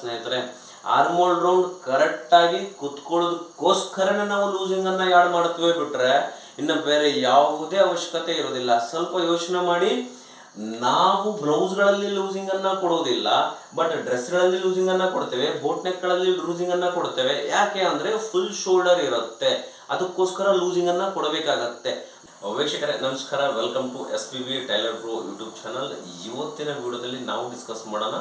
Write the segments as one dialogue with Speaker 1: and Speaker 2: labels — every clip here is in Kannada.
Speaker 1: ಸ್ನೇಹಿತರೆ ಆರ್ಮೋಲ್ ರೌಂಡ್ ಕರೆಕ್ಟಾಗಿ ಕುತ್ಕೊಳ್ಳೋದಕ್ಕೋಸ್ಕರನೇ ನಾವು ಲೂಸಿಂಗನ್ನು ಯಾಡ್ ಮಾಡ್ತೀವಿ ಬಿಟ್ರೆ ಇನ್ನು ಬೇರೆ ಯಾವುದೇ ಅವಶ್ಯಕತೆ ಇರೋದಿಲ್ಲ. ಸ್ವಲ್ಪ ಯೋಚನೆ ಮಾಡಿ, ನಾವು ಬ್ಲೌಸ್ಗಳಲ್ಲಿ ಲೂಸಿಂಗ್ ಅನ್ನ ಕೊಡೋದಿಲ್ಲ ಬಟ್ ಡ್ರೆಸ್ಗಳಲ್ಲಿ ಲೂಸಿಂಗ್ ಅನ್ನ ಕೊಡ್ತೇವೆ ಬೋಟ್ ನೆಕ್ಗಳಲ್ಲಿ ಲೂಸಿಂಗ್ ಅನ್ನ ಕೊಡ್ತೇವೆ. ಯಾಕೆ ಅಂದ್ರೆ ಫುಲ್ ಶೋಲ್ಡರ್ ಇರುತ್ತೆ. ಅದಕ್ಕೋಸ್ಕರ ಲೂಸಿಂಗ್ ಅನ್ನ ಕೊಡಬೇಕಾಗತ್ತೆ. ವೀಕ್ಷಕರೇ, ನಮಸ್ಕಾರ. Welcome to S P B tailor pro YouTube channel ಇವತ್ತಿನ ವಿಡಿಯೋದಲ್ಲಿ ನಾವು ಡಿಸ್ಕಸ್ ಮಾಡೋಣ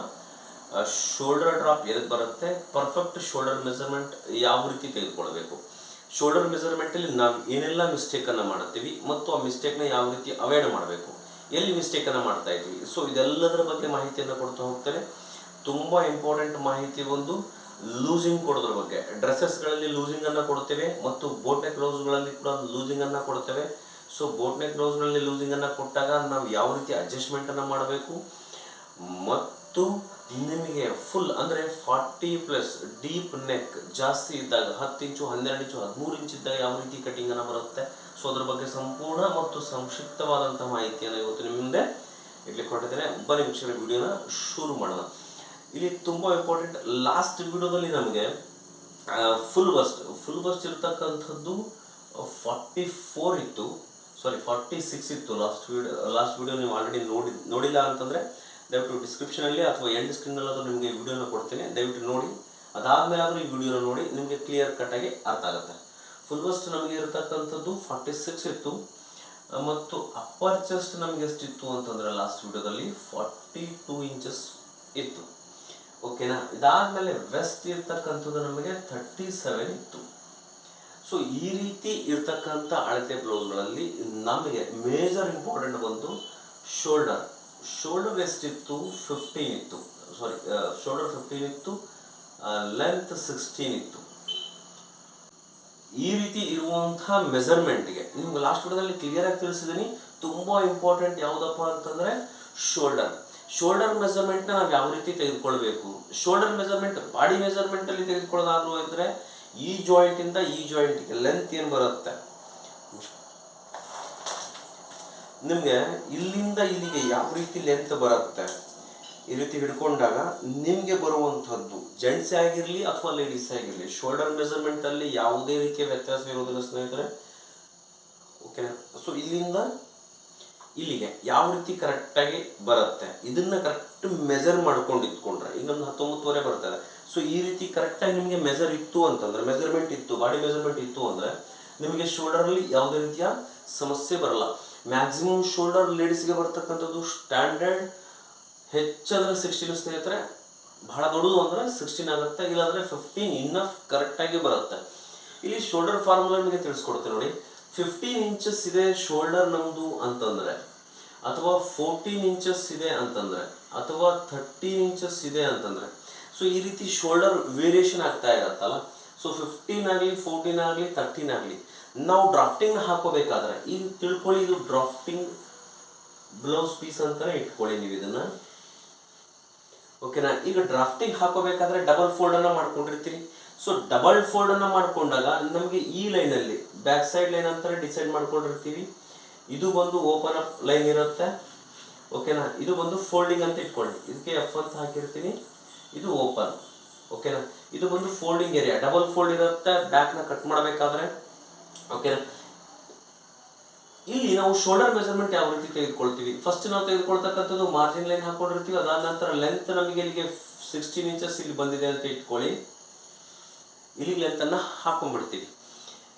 Speaker 1: ಶೋಲ್ಡರ್ ಡ್ರಾಪ್ ಎದಕ್ಕೆ ಬರುತ್ತೆ? ಪರ್ಫೆಕ್ಟ್ ಶೋಲ್ಡರ್ ಮೆಸರ್ಮೆಂಟ್ ಯಾವ ರೀತಿ ತೆಗೆದುಕೊಳ್ಬೇಕು? ಶೋಲ್ಡರ್ ಮೆಸರ್ಮೆಂಟಲ್ಲಿ ನಾವು ಏನೆಲ್ಲ ಮಿಸ್ಟೇಕನ್ನು ಮಾಡುತ್ತೀವಿ ಮತ್ತು ಆ ಮಿಸ್ಟೇಕ್ನ ಯಾವ ರೀತಿ ಅವಾಯ್ಡ್ ಮಾಡಬೇಕು? ಎಲ್ಲಿ ಮಿಸ್ಟೇಕನ್ನು ಮಾಡ್ತಾ ಇದ್ವಿ? ಸೊ ಇದೆಲ್ಲದರ ಬಗ್ಗೆ ಮಾಹಿತಿಯನ್ನು ಕೊಡ್ತಾ ಹೋಗ್ತೇನೆ. ತುಂಬ ಇಂಪಾರ್ಟೆಂಟ್ ಮಾಹಿತಿ ಒಂದು ಲೂಸಿಂಗ್ ಕೊಡೋದ್ರ ಬಗ್ಗೆ. ಡ್ರೆಸ್ಸಸ್ಗಳಲ್ಲಿ ಲೂಸಿಂಗನ್ನು ಕೊಡ್ತೇವೆ ಮತ್ತು ಬೋಟ್ನೆ ಗ್ಲೌಸ್ಗಳಲ್ಲಿ ಕೂಡ ಲೂಸಿಂಗನ್ನು ಕೊಡ್ತೇವೆ. ಸೊ ಬೋಟ್ನೆ ಕ್ಲೌಸ್ಗಳಲ್ಲಿ ಲೂಸಿಂಗನ್ನು ಕೊಟ್ಟಾಗ ನಾವು ಯಾವ ರೀತಿ ಅಡ್ಜಸ್ಟ್ಮೆಂಟನ್ನು ಮಾಡಬೇಕು? ಮತ್ತು ನಿಮಗೆ ಫುಲ್ ಅಂದರೆ ಫಾರ್ಟಿ ಪ್ಲಸ್ ಡೀಪ್ ನೆಕ್ ಜಾಸ್ತಿ ಇದ್ದಾಗ ಹತ್ತು ಇಂಚು, ಹನ್ನೆರಡು ಇಂಚು, ಹದಿಮೂರು ಇಂಚ್ ಇದ್ದಾಗ ಯಾವ ರೀತಿ ಕಟಿಂಗನ್ನು ಬರುತ್ತೆ? ಸೊ ಅದ್ರ ಬಗ್ಗೆ ಸಂಪೂರ್ಣ ಮತ್ತು ಸಂಕ್ಷಿಪ್ತವಾದಂಥ ಮಾಹಿತಿಯನ್ನು ಇವತ್ತು ನಿಮ್ಮ ಮುಂದೆ ಇಲ್ಲಿ ಕೊಟ್ಟಿದ್ದೇನೆ. ಬನ್ನಿ ವೀಕ್ಷಕರ, ವಿಡಿಯೋನ ಶುರು ಮಾಡೋಣ. ಇಲ್ಲಿ ತುಂಬ ಇಂಪಾರ್ಟೆಂಟ್ ಲಾಸ್ಟ್ ವಿಡಿಯೋದಲ್ಲಿ ನಮಗೆ ಫುಲ್ ಬಸ್ಟ್ ಫುಲ್ ಬಸ್ಟ್ ಇರ್ತಕ್ಕಂಥದ್ದು ಫಾರ್ಟಿ ಫೋರ್ ಇತ್ತು. ಸಾರಿ ಫಾರ್ಟಿ ಸಿಕ್ಸ್ ಇತ್ತು ಲಾಸ್ಟ್ ವಿಡಿಯೋ ಲಾಸ್ಟ್ ವಿಡಿಯೋ ನೀವು ಆಲ್ರೆಡಿ ನೋಡಿ ನೋಡಿಲ್ಲ ಅಂತಂದರೆ ದಯವಿಟ್ಟು ಡಿಸ್ಕ್ರಿಪ್ಷನಲ್ಲಿ ಅಥವಾ ಎಂಡ್ ಸ್ಕ್ರೀನಲ್ಲಾದರೂ ನಿಮಗೆ ವಿಡಿಯೋನ ಕೊಡ್ತೀನಿ. ದಯವಿಟ್ಟು ನೋಡಿ. ಅದಾದಮೇಲೆ ಆದರೂ ಈ ವಿಡಿಯೋನ ನೋಡಿ, ನಿಮಗೆ ಕ್ಲಿಯರ್ ಕಟ್ಟಾಗಿ ಅರ್ಥ ಆಗುತ್ತೆ. ಫುಲ್ ಬಸ್ಟ್ ನಮಗೆ ಇರತಕ್ಕಂಥದ್ದು ಫಾರ್ಟಿ ಸಿಕ್ಸ್ ಇತ್ತು. ಮತ್ತು ಅಪ್ಪರ್ ಚೆಸ್ಟ್ ನಮಗೆ ಎಷ್ಟಿತ್ತು ಅಂತಂದರೆ ಲಾಸ್ಟ್ ವಿಡಿಯೋದಲ್ಲಿ ಫಾರ್ಟಿ ಟೂ ಇಂಚಸ್ ಇತ್ತು ಓಕೆನಾ ಇದಾದಮೇಲೆ ವೆಸ್ಟ್ ಇರ್ತಕ್ಕಂಥದ್ದು ನಮಗೆ ಥರ್ಟಿ ಸೆವೆನ್ ಇತ್ತು. ಸೊ ಈ ರೀತಿ ಇರ್ತಕ್ಕಂಥ ಅಳತೆ ಬ್ಲೌಸ್ಗಳಲ್ಲಿ ನಮಗೆ ಮೇಜರ್ ಇಂಪಾರ್ಟೆಂಟ್ ಬಂದು ಶೋಲ್ಡರ್ ಶೋಲ್ಡರ್ ಇತ್ತು ಫಿಫ್ಟೀನ್ ಇತ್ತು. ಸಾರಿ ಶೋಲ್ಡರ್ ಫಿಫ್ಟೀನ್ ಇತ್ತು ಲೆಂತ್ ಸಿಕ್ಸ್ಟೀನ್ ಇತ್ತು. ಈ ರೀತಿ ಇರುವಂತಹ ಮೆಸರ್ಮೆಂಟ್ಗೆ ನಿಮ್ಗೆ ಲಾಸ್ಟ್ ವಿಡಿಯೋದಲ್ಲಿ ಕ್ಲಿಯರ್ ಆಗಿ ತಿಳಿಸಿದ್ದೀನಿ ತುಂಬಾ ಇಂಪಾರ್ಟೆಂಟ್ ಯಾವುದಪ್ಪ ಅಂತಂದ್ರೆ ಶೋಲ್ಡರ್ ಶೋಲ್ಡರ್ ಮೆಸರ್ಮೆಂಟ್ನ ನಾವು ಯಾವ ರೀತಿ ತೆಗೆದುಕೊಳ್ಬೇಕು? ಶೋಲ್ಡರ್ ಮೆಸರ್ಮೆಂಟ್ ಬಾಡಿ ಮೆಜರ್ಮೆಂಟ್ ಅಲ್ಲಿ ತೆಗೆದುಕೊಳ್ಳೋದಾದ್ರು ಅಂದ್ರೆ ಈ ಜಾಯಿಂಟ್ ಇಂದ ಈ ಜಾಯಿಂಟ್ಗೆ ಲೆಂತ್ ಏನು ಬರುತ್ತೆ? ನಿಮಗೆ ಇಲ್ಲಿಂದ ಇಲ್ಲಿಗೆ ಯಾವ ರೀತಿ ಲೆಂತ್ ಬರುತ್ತೆ? ಈ ರೀತಿ ಹಿಡ್ಕೊಂಡಾಗ ನಿಮಗೆ ಬರುವಂಥದ್ದು ಜೆಂಟ್ಸ್ ಆಗಿರಲಿ ಅಥವಾ ಲೇಡೀಸ್ ಆಗಿರಲಿ ಶೋಲ್ಡರ್ ಮೆಜರ್ಮೆಂಟ್ ಅಲ್ಲಿ ಯಾವುದೇ ರೀತಿಯ ವ್ಯತ್ಯಾಸ ಇರೋದಿಲ್ಲ ಸ್ನೇಹಿತರೆ. ಓಕೆನಾ ಸೊ ಇಲ್ಲಿಂದ ಇಲ್ಲಿಗೆ ಯಾವ ರೀತಿ ಕರೆಕ್ಟಾಗಿ ಬರುತ್ತೆ? ಇದನ್ನ ಕರೆಕ್ಟ್ ಮೆಜರ್ ಮಾಡ್ಕೊಂಡು ಇಟ್ಕೊಂಡ್ರೆ, ಇನ್ನೊಂದು ಹತ್ತೊಂಬತ್ತುವರೆ ಬರ್ತದೆ ಸೊ ಈ ರೀತಿ ಕರೆಕ್ಟಾಗಿ ನಿಮಗೆ ಮೆಜರ್ ಇತ್ತು ಅಂತಂದ್ರೆ ಮೆಜರ್ಮೆಂಟ್ ಇತ್ತು ಬಾಡಿ ಮೆಜರ್ಮೆಂಟ್ ಇತ್ತು ಅಂದ್ರೆ, ನಿಮಗೆ ಶೋಲ್ಡರಲ್ಲಿ ಯಾವುದೇ ರೀತಿಯ ಸಮಸ್ಯೆ ಬರಲ್ಲ. ಮ್ಯಾಕ್ಸಿಮಮ್ ಶೋಲ್ಡರ್ ಲೇಡೀಸ್ಗೆ ಬರ್ತಕ್ಕಂಥದ್ದು ಸ್ಟ್ಯಾಂಡರ್ಡ್ ಹೆಚ್ಚಂದ್ರೆ ಸಿಕ್ಸ್ಟೀನ್ ಸ್ನೇಹಿತರೆ, ಬಹಳ ದೊಡ್ಡದು ಅಂದ್ರೆ ಸಿಕ್ಸ್ಟೀನ್ ಆಗುತ್ತೆ, ಇಲ್ಲಾಂದ್ರೆ ಫಿಫ್ಟೀನ್ ಇನ್ನಫ್ ಕರೆಕ್ಟಾಗಿ ಬರುತ್ತೆ. ಇಲ್ಲಿ ಶೋಲ್ಡರ್ ಫಾರ್ಮುಲಾ ನಿಮಗೆ ತಿಳಿಸ್ಕೊಡ್ತೀನಿ ನೋಡಿ. ಫಿಫ್ಟೀನ್ ಇಂಚಸ್ ಇದೆ ಶೋಲ್ಡರ್ ನಮ್ದು ಅಂತಂದ್ರೆ, ಅಥವಾ ಫೋರ್ಟೀನ್ ಇಂಚಸ್ ಇದೆ ಅಂತಂದ್ರೆ, ಅಥವಾ ಥರ್ಟೀನ್ ಇಂಚಸ್ ಇದೆ ಅಂತಂದ್ರೆ. ಸೊ ಈ ರೀತಿ ಶೋಲ್ಡರ್ ವೇರಿಯೇಷನ್ ಆಗ್ತಾ ಇರತ್ತಲ್ಲ. ಸೊ ಫಿಫ್ಟೀನ್ ಆಗಲಿ ಫೋರ್ಟೀನ್ ಆಗಲಿ ತರ್ಟೀನ್ ಆಗಲಿ. ನಾವು ಡ್ರಾಫ್ಟಿಂಗ್ ಹಾಕೋಬೇಕಾದ್ರೆ ಇದು ತಿಳ್ಕೊಳ್ಳಿ ಇದು ಡ್ರಾಫ್ಟಿಂಗ್ ಬ್ಲೌಸ್ ಪೀಸ್ ಅಂತಾನೆ ಇಟ್ಕೊಳ್ಳಿ ನೀವು ಇದನ್ನ. ಓಕೆನಾ ಈಗ ಡ್ರಾಫ್ಟಿಂಗ್ ಹಾಕೋಬೇಕಾದ್ರೆ ಡಬಲ್ ಫೋಲ್ಡ್ ಅನ್ನ ಮಾಡ್ಕೊಂಡಿರ್ತೀರಿ ಸೊ ಡಬಲ್ ಫೋಲ್ಡ್ ಅನ್ನ ಮಾಡ್ಕೊಂಡಾಗ ನಮಗೆ ಈ ಲೈನ್ ಅಲ್ಲಿ ಬ್ಯಾಕ್ ಸೈಡ್ ಲೈನ್ ಅಂತಾನೆ ಡಿಸೈಡ್ ಮಾಡ್ಕೊಂಡಿರ್ತೀವಿ. ಇದು ಬಂದು ಓಪನ್ ಅಪ್ ಲೈನ್ ಇರುತ್ತೆ. ಓಕೆನಾ ಇದು ಬಂದು ಫೋಲ್ಡಿಂಗ್ ಅಂತ ಇಟ್ಕೊಳ್ಳಿ. ಇದಕ್ಕೆ ಎಫ್ ಅಂತ ಹಾಕಿರ್ತೀನಿ. ಇದು ಓಪನ್ ಓಕೆನಾ ಇದು ಬಂದು ಫೋಲ್ಡಿಂಗ್ ಏರಿಯಾ ಡಬಲ್ ಫೋಲ್ಡ್ ಇರುತ್ತೆ. ಬ್ಯಾಕ್ನ ಕಟ್ ಮಾಡಬೇಕಾದ್ರೆ ಓಕೆನಾ ಇಲ್ಲಿ ನಾವು ಶೋಲ್ಡರ್ ಮೆಜರ್ಮೆಂಟ್ ಯಾವ ರೀತಿ ತೆಗೆದುಕೊಳ್ತೀವಿ? ಫಸ್ಟ್ ನಾವು ತೆಗೆದುಕೊಳ್ತಕ್ಕಂಥದ್ದು ಮಾರ್ಜಿನ್ ಲೈನ್ ಹಾಕೊಂಡಿರ್ತೀವಿ. ಅದಾದ ನಂತರ ಲೆಂತ್ ನಮಗೆ ಇಲ್ಲಿಗೆ ಸಿಕ್ಸ್ಟೀನ್ ಇಂಚಸ್ ಇಲ್ಲಿ ಬಂದಿದೆ ಅಂತ ಇಟ್ಕೊಳ್ಳಿ. ಇಲ್ಲಿ ಲೆಂತ್ ಅನ್ನ ಹಾಕೊಂಡ್ಬಿಡ್ತೀವಿ.